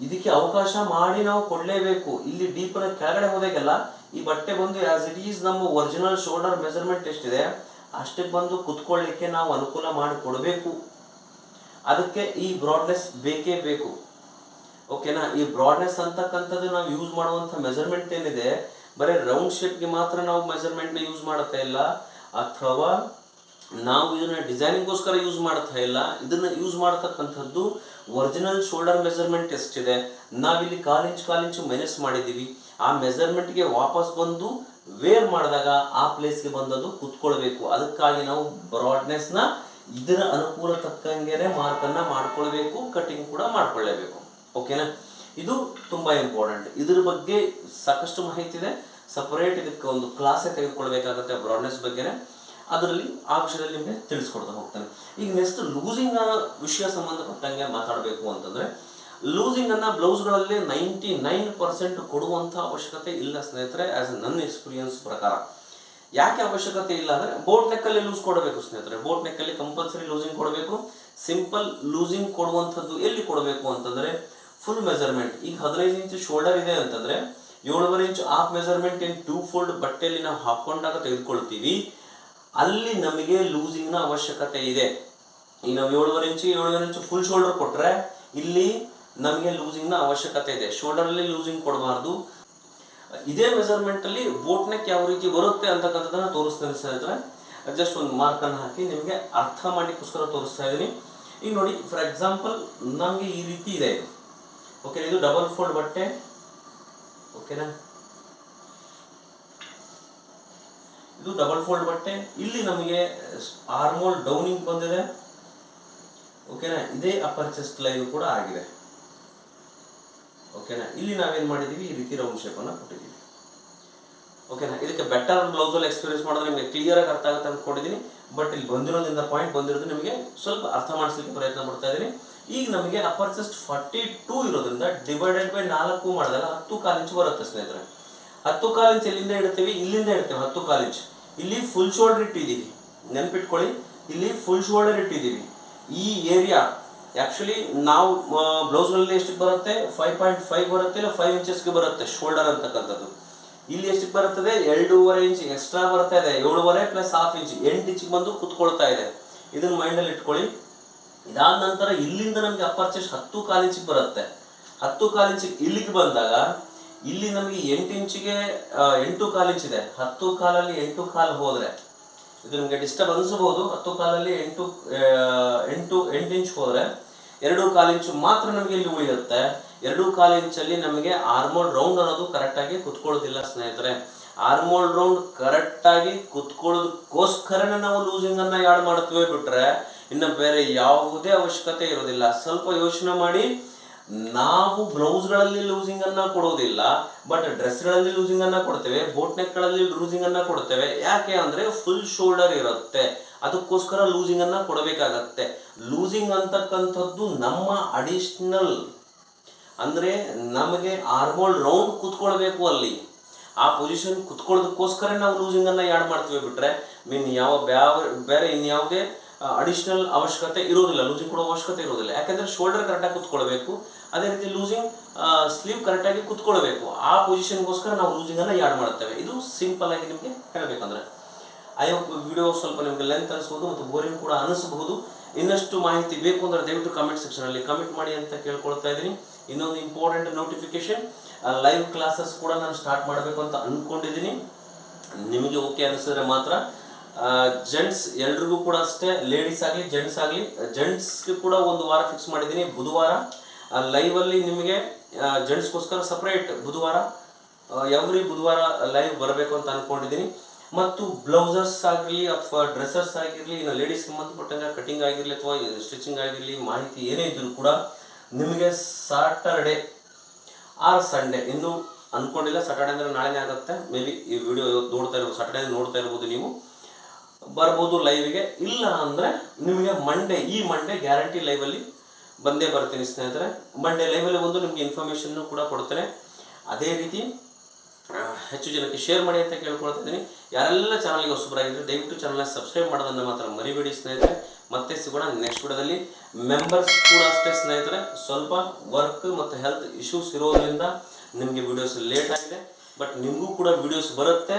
Speaker 1: ಇದಕ್ಕೆ ಅವಕಾಶ ಮಾಡಿ ನಾವು ಕೊಡಲೇಬೇಕು. ಇಲ್ಲಿ ಡೀಪನ್ನು ಕೆಳಗಡೆ ಹೋದಾಗೆಲ್ಲ ಈ ಬಟ್ಟೆ ಬಂದು ಆಸ್ ಇಟ್ ಈಸ್ ನಮ್ಮ ಒರಿಜಿನಲ್ ಶೋಲ್ಡರ್ ಮೆಜರ್ಮೆಂಟ್ ಎಷ್ಟಿದೆ, ಅಷ್ಟಕ್ಕೆ ಬಂದು ಕುತ್ಕೊಳ್ಳಿಕ್ಕೆ ನಾವು ಅನುಕೂಲ ಮಾಡಿ ಕೊಡಬೇಕು. ಅದಕ್ಕೆ ಈ ಬ್ರಾಡ್ನೆಸ್ ಬೇಕೇ ಬೇಕು. ಓಕೆನಾ ಈ ಬ್ರಾಡ್ನೆಸ್ ಅಂತಕ್ಕಂಥದ್ದು ನಾವು ಯೂಸ್ ಮಾಡುವಂಥ ಮೆಜರ್ಮೆಂಟ್ ಏನಿದೆ, ಬರೀ ರೌಂಡ್ ಶೇಪ್ಗೆ ಮಾತ್ರ ನಾವು ಮೆಜರ್ಮೆಂಟ್ನ ಯೂಸ್ ಮಾಡುತ್ತಾ ಇಲ್ಲ. ಅಥವಾ ನಾವು ಇದನ್ನ ಡಿಸೈನಿಂಗ್ಗೋಸ್ಕರ ಯೂಸ್ ಮಾಡ್ತಾ ಇಲ್ಲ. ಇದನ್ನ ಯೂಸ್ ಮಾಡ್ತಕ್ಕಂಥದ್ದು ಒರಿಜಿನಲ್ ಶೋಲ್ಡರ್ ಮೆಜರ್ಮೆಂಟ್ ಎಷ್ಟಿದೆ ನಾವಿಲ್ಲಿ ಕಾಲ್ ಇಂಚ್ ಮೈನಸ್ ಮಾಡಿದ್ದೀವಿ. ಆ ಮೆಜರ್ಮೆಂಟ್ಗೆ ವಾಪಸ್ ಬಂದು ವೇರ್ ಮಾಡಿದಾಗ ಆ ಪ್ಲೇಸ್ಗೆ ಬಂದದ್ದು ಕುತ್ಕೊಳ್ಬೇಕು. ಅದಕ್ಕಾಗಿ ನಾವು ಬ್ರಾಡ್ನೆಸ್ನ ಇದರ ಅನುಕೂಲ ತಕ್ಕಂಗೆ ಮಾರ್ಕನ್ನ ಮಾಡ್ಕೊಳ್ಬೇಕು, ಕಟಿಂಗ್ ಕೂಡ ಮಾಡ್ಕೊಳ್ಳೇಬೇಕು ಓಕೆನಾ? ಇದು ತುಂಬಾ ಇಂಪಾರ್ಟೆಂಟ್. ಇದ್ರ ಬಗ್ಗೆ ಸಾಕಷ್ಟು ಮಾಹಿತಿ ಇದೆ. ಸಪರೇಟ್ ಇದಕ್ಕೆ ಒಂದು ಕ್ಲಾಸೇ ತೆಗೆದುಕೊಳ್ಬೇಕಾಗುತ್ತೆ ಬ್ರಾಡ್ನೆಸ್ ಬಗ್ಗೆನೇ. ಅದರಲ್ಲಿ ಆ ವಿಷಯದಲ್ಲಿ ನಿಮಗೆ ತಿಳಿಸ್ಕೊಡ್ತಾ ಹೋಗ್ತಾನೆ. ಈಗ ನೆಕ್ಸ್ಟ್ ಲೂಸಿಂಗ್ ವಿಷಯ ಸಂಬಂಧಪಟ್ಟಂಗೆ ಮಾತಾಡಬೇಕು ಅಂತಂದ್ರೆ ಲೂಸಿಂಗ್ ಅನ್ನ ಬ್ಲೌಸ್ಗಳಲ್ಲಿ ನೈಂಟಿ ನೈನ್ ಪರ್ಸೆಂಟ್ ಕೊಡುವಂಥ ಅವಶ್ಯಕತೆ ಇಲ್ಲ ಸ್ನೇಹಿತರೆ ಆಸ್ ನನ್ನ ಎಕ್ಸ್ಪೀರಿಯನ್ಸ್ ಪ್ರಕಾರ. ಯಾಕೆ ಅವಶ್ಯಕತೆ ಇಲ್ಲ ಅಂದ್ರೆ ಬೋಟ್ ನೆಕ್ಕಲ್ಲಿ ಲೂಸ್ ಕೊಡಬೇಕು ಸ್ನೇಹಿತರೆ. ಬೋಟ್ ನೆಕ್ಕಲ್ಲಿ ಕಂಪಲ್ಸರಿ ಲೂಸಿಂಗ್ ಕೊಡಬೇಕು. ಸಿಂಪಲ್ ಲೂಸಿಂಗ್ ಕೊಡುವಂಥದ್ದು ಎಲ್ಲಿ ಕೊಡಬೇಕು ಅಂತಂದ್ರೆ ಫುಲ್ ಮೆಜರ್ಮೆಂಟ್ ಈಗ ಹದಿನೈದು ಇಂಚ್ ಶೋಲ್ಡರ್ ಇದೆ ಅಂತಂದ್ರೆ, ಏಳುವರೆ inch half measurement in two fold ಬಟ್ಟೆಯಲ್ಲಿ ನಾವು ಹಾಕೊಂಡಾಗ ತೆಗೆದುಕೊಳ್ತೀವಿ. ಅಲ್ಲಿ ನಮಗೆ ಲೂಸಿಂಗ್ನ ಅವಶ್ಯಕತೆ ಇದೆ. ಈಗ ನಾವು ಏಳುವರೆ ಇಂಚು ಏಳುವರೆ ಇಂಚು ಫುಲ್ ಶೋಲ್ಡರ್ ಕೊಟ್ಟರೆ ಇಲ್ಲಿ ನಮಗೆ ಲೂಸಿಂಗ್ನ ಅವಶ್ಯಕತೆ ಇದೆ. ಶೋಲ್ಡರಲ್ಲಿ ಲೂಸಿಂಗ್ ಕೊಡಬಾರ್ದು. ಇದೇ ಮೆಜರ್ಮೆಂಟ್ ಅಲ್ಲಿ ಬೋಟ್ ನೆಕ್ ಯಾವ ರೀತಿ ಬರುತ್ತೆ ಅಂತಕ್ಕಂಥದ್ದನ್ನು ತೋರಿಸ್ತೇನೆ ಸ್ನೇಹಿತರೆ. ಜಸ್ಟ್ ಒಂದು ಮಾರ್ಕ್ ಅನ್ನು ಹಾಕಿ ನಿಮಗೆ ಅರ್ಥ ಮಾಡಿಕೋಸ್ಕರ ತೋರಿಸ್ತಾ ಇದ್ದೀನಿ. ಈಗ ನೋಡಿ ಫಾರ್ ಎಕ್ಸಾಂಪಲ್ ನಮಗೆ ಈ ರೀತಿ ಇದೆ. ಇದು ಓಕೆ ಇದು ಡಬಲ್ ಫೋಲ್ಡ್ ಬಟ್ಟೆ. ಓಕೆನಾ ಇದು ಡಬಲ್ ಫೋಲ್ಡ್ ಬಟ್ಟೆ. ಇಲ್ಲಿ ನಮಗೆ ಆರ್ಮೋಲ್ ಡೌನಿಂಗ್ ಬಂದಿದೆ. ಓಕೆನಾ ಇದೇ ಅಪ್ಪರ್ ಚೆಸ್ಟ್ ಲೈನ್ ಕೂಡ ಆಗಿದೆ. ಓಕೆನಾ ಇಲ್ಲಿ ನಾವೇನು ಮಾಡಿದೀವಿ? ಈ ರೀತಿ ರೌಂಡ್ ಶೇಪನ್ನು ಕೊಟ್ಟಿದ್ದೀವಿ ಓಕೆನಾ ಇದಕ್ಕೆ ಬೆಟರ್ ಬ್ಲೌಸಲ್ಲಿ ಎಕ್ಸ್ಪೀರಿಯನ್ಸ್ ಮಾಡಿದ್ರೆ ನಿಮಗೆ ಕ್ಲಿಯರ್ ಆಗಿ ಅರ್ಥ ಆಗುತ್ತೆ ಅಂದ್ಕೊಂಡಿದ್ದೀನಿ ಬಟ್ ಇಲ್ಲಿ ಬಂದಿರೋದ್ರಿಂದ ಪಾಯಿಂಟ್ ಬಂದಿರೋದು ನಿಮಗೆ ಸ್ವಲ್ಪ ಅರ್ಥ ಮಾಡಿಸ್ಲಿಕ್ಕೆ ಪ್ರಯತ್ನ ಮಾಡ್ತಾ ಇದ್ದೀನಿ ಈಗ ನಮಗೆ ಅಪ್ಪರ್ ಚೆಸ್ಟ್ ಫಾರ್ಟಿ ಟೂ ಇರೋದ್ರಿಂದ ಡಿವೈಡೆಡ್ ಬೈ ನಾಲ್ಕು ಮಾಡಿದಾಗ ಹತ್ತು ಕಾಲು ಇಂಚು ಬರುತ್ತೆ ಸ್ನೇಹಿತರೆ. ಹತ್ತು ಕಾಲು ಇಂಚ್ ಎಲ್ಲಿಂದ ಇಡ್ತೀವಿ? ಇಲ್ಲಿಂದ ಇಡ್ತೀವಿ ಹತ್ತು ಕಾಲು ಇಂಚ್ ಇಲ್ಲಿ ಫುಲ್ ಶೋಲ್ಡರ್ ಇಟ್ಟಿದ್ದೀವಿ ನೆನಪಿಟ್ಕೊಳ್ಳಿ, ಇಲ್ಲಿ ಫುಲ್ ಶೋಲ್ಡರ್ ಇಟ್ಟಿದ್ದೀವಿ ಈ ಏರಿಯಾ ಆ್ಯಕ್ಚುಲಿ ನಾವು ಬ್ಲೌಸ್ಗಳಲ್ಲಿ ಎಷ್ಟಕ್ಕೆ ಬರುತ್ತೆ? ಫೈವ್ ಪಾಯಿಂಟ್ ಫೈವ್ ಬರುತ್ತೆ ಇಲ್ಲ ಫೈವ್ ಇಂಚಸ್ಗೆ ಬರುತ್ತೆ ಶೋಲ್ಡರ್ ಅಂತಕ್ಕಂಥದ್ದು. ಇಲ್ಲಿ ಎಷ್ಟಕ್ಕೆ ಬರುತ್ತದೆ? ಎರಡೂವರೆ ಇಂಚ್ ಎಕ್ಸ್ಟ್ರಾ ಬರ್ತಾ ಇದೆ. ಏಳುವರೆ ಪ್ಲಸ್ ಹಾಫ್ ಇಂಚ್ ಎಂಟು ಇಂಚಿಗೆ ಬಂದು ಕುತ್ಕೊಳ್ತಾ ಇದೆ. ಇದನ್ನ ಮೈಂಡಲ್ಲಿ ಇಟ್ಕೊಳ್ಳಿ. ಇದಾದ ನಂತರ ಇಲ್ಲಿಂದ ನಮಗೆ ಅಪ್ಪರ್ ಚೆಸ್ಟ್ ಹತ್ತು ಕಾಲು ಬರುತ್ತೆ. ಹತ್ತು ಕಾಲು ಇಲ್ಲಿಗೆ ಬಂದಾಗ ಇಲ್ಲಿ ನಮಗೆ ಎಂಟು ಇಂಚಿಗೆ ಎಂಟು ಕಾಲು ಇಂಚ್ ಇದೆ. ಹತ್ತು ಕಾಲಲ್ಲಿ ಎಂಟು ಕಾಲು ಹೋದರೆ, ಇದು ನಿಮಗೆ ಡಿಸ್ಟರ್ಬ್ ಅನಿಸಬಹುದು ಹತ್ತು ಕಾಲಲ್ಲಿ ಎಂಟು ಎಂಟು ಎಂಟು ಇಂಚ್ ಹೋದರೆ, ಎರಡು ಕಾಲು ಇಂಚು ಮಾತ್ರ ನಮಗೆ ಇಲ್ಲಿ ಉಳಿಯುತ್ತೆ. ಎರಡು ಕಾಲು ಇಂಚಲ್ಲಿ ನಮಗೆ ಆರ್ಮೋಲ್ ರೌಂಡ್ ಅನ್ನೋದು ಕರೆಕ್ಟಾಗಿ ಕುತ್ಕೊಳ್ಳೋದಿಲ್ಲ ಸ್ನೇಹಿತರೆ. ಆರ್ಮೋಲ್ ರೌಂಡ್ ಕರೆಕ್ಟಾಗಿ ಕುತ್ಕೊಳ್ಳೋದಕ್ಕೋಸ್ಕರನೇ ನಾವು ಲೂಸಿಂಗನ್ನು ಯಾಡ್ ಮಾಡ್ತೀವಿ ಬಿಟ್ರೆ, ಇನ್ನು ಬೇರೆ ಯಾವುದೇ ಅವಶ್ಯಕತೆ ಇರೋದಿಲ್ಲ. ಸ್ವಲ್ಪ ಯೋಚನೆ ಮಾಡಿ ನಾವು ಬ್ಲೌಸ್ಗಳಲ್ಲಿ ಲೂಸಿಂಗ್ ಅನ್ನ ಕೊಡೋದಿಲ್ಲ ಬಟ್ ಡ್ರೆಸ್ಗಳಲ್ಲಿ ಲೂಸಿಂಗ್ ಅನ್ನ ಕೊಡ್ತೇವೆ ಬೋಟ್ ನೆಕ್ಗಳಲ್ಲಿ ಲೂಸಿಂಗ್ ಅನ್ನ ಕೊಡ್ತೇವೆ. ಯಾಕೆ ಅಂದ್ರೆ ಫುಲ್ ಶೋಲ್ಡರ್ ಇರುತ್ತೆ. ಅದಕ್ಕೋಸ್ಕರ ಲೂಸಿಂಗ್ ಅನ್ನ ಕೊಡಬೇಕಾಗತ್ತೆ. ಲೂಸಿಂಗ್ ಅಂತಕ್ಕಂಥದ್ದು ನಮ್ಮ ಅಡಿಷನಲ್ ಅಂದ್ರೆ ನಮಗೆ ಆರ್ಮೋಲ್ ರೌಂಡ್ ಕುತ್ಕೊಳ್ಬೇಕು ಅಲ್ಲಿ. ಆ ಪೊಸಿಷನ್ ಕುತ್ಕೊಳ್ಳೋದಕ್ಕೋಸ್ಕರ ನಾವು ಲೂಸಿಂಗ್ ಅನ್ನ ಯಾಡ್ ಮಾಡ್ತೀವಿ ಬಿಟ್ರೆ ಮೀನ್ ಯಾವ ಬೇರೆ ಇನ್ಯಾವುದೇ ಅಡಿಷನಲ್ ಅವಶ್ಯಕತೆ ಇರೋದಿಲ್ಲ ಲೂಸಿಂಗ್ ಕೊಡೋ ಅವಶ್ಯಕತೆ ಇರೋದಿಲ್ಲ. ಯಾಕಂದ್ರೆ ಶೋಲ್ಡರ್ ಕರೆಕ್ಟಾಗಿ ಕುತ್ಕೊಳ್ಬೇಕು, ಅದೇ ರೀತಿ ಲೂಸಿಂಗ್ ಸ್ಲೀವ್ ಕರೆಕ್ಟಾಗಿ ಕುತ್ಕೊಳ್ಬೇಕು. ಆ ಪೊಸಿಷನ್ಗೋಸ್ಕರ ನಾವು ಲೂಸಿಂಗನ್ನು ಯಾಡ್ ಮಾಡ್ತೇವೆ ಇದು ಸಿಂಪಲ್ ಆಗಿ ನಿಮಗೆ ಹೇಳಬೇಕಂದ್ರೆ. ಐ ಹೋಪ್ ವಿಡಿಯೋ ಸ್ವಲ್ಪ ನಿಮಗೆ ಲೆಂತ್ ಅನಿಸ್ಬೋದು ಮತ್ತು ಬೋರಿಂಗ್ ಕೂಡ ಅನಿಸಬಹುದು ಇನ್ನಷ್ಟು ಮಾಹಿತಿ ಬೇಕು ಅಂದ್ರೆ ದಯವಿಟ್ಟು ಕಮೆಂಟ್ ಸೆಕ್ಷನ್ ಅಲ್ಲಿ ಕಮೆಂಟ್ ಮಾಡಿ ಅಂತ ಕೇಳ್ಕೊಳ್ತಾ ಇದ್ದೀನಿ. ಇನ್ನೊಂದು ಇಂಪಾರ್ಟೆಂಟ್ ನೋಟಿಫಿಕೇಶನ್ ಲೈವ್ ಕ್ಲಾಸಸ್ ಕೂಡ ನಾನು ಸ್ಟಾರ್ಟ್ ಮಾಡಬೇಕು ಅಂತ ಅಂದ್ಕೊಂಡಿದ್ದೀನಿ ನಿಮಗೆ ಓಕೆ ಅನಿಸಿದ್ರೆ ಮಾತ್ರ ಜೆಂಟ್ಸ್ ಎಲ್ರಿಗೂ ಕೂಡ ಅಷ್ಟೇ ಲೇಡೀಸ್ ಆಗಲಿ ಜೆಂಟ್ಸ್ ಆಗಲಿ ಜೆಂಟ್ಸ್ಗೆ ಕೂಡ ಒಂದು ವಾರ ಫಿಕ್ಸ್ ಮಾಡಿದ್ದೀನಿ, ಬುಧವಾರ. ಲೈವ್ ಅಲ್ಲಿ ನಿಮಗೆ ಜೆಂಟ್ಸ್ಗೋಸ್ಕರ ಸಪ್ರೇಟ್ ಬುಧವಾರ ಎವ್ರಿ ಬುಧವಾರ ಲೈವ್ ಬರಬೇಕು ಅಂತ ಅನ್ಕೊಂಡಿದ್ದೀನಿ. ಮತ್ತು ಬ್ಲೌಸರ್ಸ್ ಆಗಲಿ ಅಥವಾ ಡ್ರೆಸ್ಸರ್ಸ್ ಆಗಿರಲಿ, ಇನ್ನು ಲೇಡೀಸ್ ಸಂಬಂಧಪಟ್ಟಂಗೆ ಕಟಿಂಗ್ ಆಗಿರಲಿ ಅಥವಾ ಸ್ಟಿಚಿಂಗ್ ಆಗಿರಲಿ, ಮಾಹಿತಿ ಏನೇ ಇದ್ದರೂ ಕೂಡ ನಿಮಗೆ ಸಾಟರ್ಡೆ ಆರ್ ಸಂಡೇ ಇನ್ನೂ ಅನ್ಕೊಂಡಿಲ್ಲ ಸಾಟರ್ಡೆ ಅಂದರೆ ನಾಳೆನೇ ಆಗುತ್ತೆ. ಮೇ ಬಿ ಈ ವಿಡಿಯೋ ನೋಡ್ತಾ ಇರ್ಬೋದು ಸಾಟರ್ಡೆ ನೋಡ್ತಾ ಇರ್ಬೋದು ನೀವು. ಬರ್ಬೋದು ಲೈವ್ಗೆ ಇಲ್ಲ ಅಂದರೆ ನಿಮಗೆ ಮಂಡೇ ಈ ಮಂಡೇ ಗ್ಯಾರಂಟಿ ಲೈವಲ್ಲಿ ಬಂದೇ ಬರ್ತೀನಿ ಸ್ನೇಹಿತರೆ. ಮಂಡೇ ಲೈವಲ್ಲಿ ಬಂದು ನಿಮಗೆ ಇನ್ಫಾರ್ಮೇಷನ್ನು ಕೂಡ ಕೊಡ್ತೇನೆ. ಅದೇ ರೀತಿ ಹೆಚ್ಚು ಜನಕ್ಕೆ ಶೇರ್ ಮಾಡಿ ಅಂತ ಕೇಳ್ಕೊಳ್ತಾ ಇದ್ದೀನಿ. ಯಾರೆಲ್ಲ ಚಾನಲ್ಗೆ ಹೊಸಬರಾಗಿದ್ದರೆ ದಯವಿಟ್ಟು ಚಾನಲ್ನ ಸಬ್ಸ್ಕ್ರೈಬ್ ಮಾಡೋದನ್ನು ಮಾತ್ರ ಮರಿಬೇಡಿ ಸ್ನೇಹಿತರೆ. ಮತ್ತೆ ಸಿಗೋಣ ನೆಕ್ಸ್ಟ್ ವಿಡಿಯೋದಲ್ಲಿ. ಮೆಂಬರ್ಸ್ ಕೂಡ ಅಷ್ಟೇ ಸ್ನೇಹಿತರೆ. ಸ್ವಲ್ಪ ವರ್ಕ್ ಮತ್ತು ಹೆಲ್ತ್ ಇಶ್ಯೂಸ್ ಇರೋದ್ರಿಂದ ನಿಮಗೆ ವಿಡಿಯೋಸ್ ಲೇಟ್ ಆಗಿದೆ. ಬಟ್ ನಿಮಗೂ ಕೂಡ ವಿಡಿಯೋಸ್ ಬರುತ್ತೆ.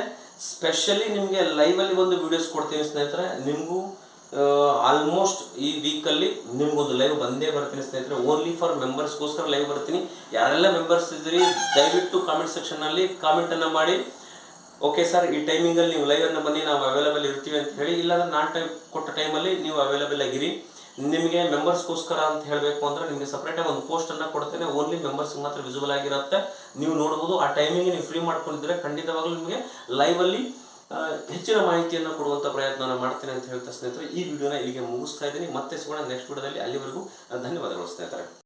Speaker 1: ಸ್ಪೆಷಲಿ ನಿಮಗೆ ಲೈವಲ್ಲಿ ಒಂದು ವೀಡಿಯೋಸ್ ಕೊಡ್ತೀನಿ ಸ್ನೇಹಿತರೆ. ನಿಮಗೂ ಆಲ್ಮೋಸ್ಟ್ ಈ ವೀಕಲ್ಲಿ ನಿಮ್ಗೊಂದು ಲೈವ್ ಬಂದೇ ಬರ್ತೀನಿ ಸ್ನೇಹಿತರೆ. ಓನ್ಲಿ ಫಾರ್ ಮೆಂಬರ್ಸ್ಗೋಸ್ಕರ ಲೈವ್ ಬರ್ತೀನಿ. ಯಾರೆಲ್ಲ ಮೆಂಬರ್ಸ್ ಇದ್ದೀರಿ, ದಯವಿಟ್ಟು ಕಾಮೆಂಟ್ ಸೆಕ್ಷನಲ್ಲಿ ಕಾಮೆಂಟನ್ನು ಮಾಡಿ. ಓಕೆ ಸರ್ ಈ ಟೈಮಿಂಗಲ್ಲಿ ನೀವು ಲೈವನ್ನು ಬನ್ನಿ. ನಾವು ಅವೈಲೇಬಲ್ ಇರ್ತೀವಿ ಅಂತ ಹೇಳಿ. ಇಲ್ಲಾಂದ್ರೆ ನಾನು ಟೈಮ್ ಕೊಟ್ಟ ಟೈಮಲ್ಲಿ ನೀವು ಅವೈಲೇಬಲ್ ಆಗಿರಿ. ನಿಮಗೆ ಮೆಂಬರ್ಸ್ಗೋಸ್ಕರ ಅಂತ ಹೇಳಬೇಕು ಅಂದರೆ ನಿಮಗೆ ಸಪ್ರೇಟಾಗಿ ಒಂದು ಪೋಸ್ಟನ್ನು ಕೊಡ್ತೇನೆ. ಓನ್ಲಿ ಮೆಂಬರ್ಸ್ಗೆ ಮಾತ್ರ ವಿಸಿಬಲ್ ಆಗಿರುತ್ತೆ. ನೀವು ನೋಡ್ಬೋದು, ಆ ಟೈಮಿಂಗ್ ನೀವು ಫ್ರೀ ಮಾಡ್ಕೊಂಡಿದ್ರೆ ಖಂಡಿತವಾಗ್ಲೂ ನಿಮಗೆ ಲೈವಲ್ಲಿ ಹೆಚ್ಚಿನ ಮಾಹಿತಿಯನ್ನು ಕೊಡುವಂಥ ಪ್ರಯತ್ನವನ್ನು ಮಾಡ್ತೇನೆ ಅಂತ ಹೇಳ್ತಾ ಸ್ನೇಹಿತರೆ, ಈ ವಿಡಿಯೋನ ಇಲ್ಲಿಗೆ ಮುಗಿಸ್ತಾ ಇದ್ದೀನಿ. ಮತ್ತೆ ಸಿಗೋಣ ನೆಕ್ಸ್ಟ್ ವಿಡಿಯೋದಲ್ಲಿ ಅಲ್ಲಿವರೆಗೂ, ಧನ್ಯವಾದಗಳು ಸ್ನೇಹಿತರೆ.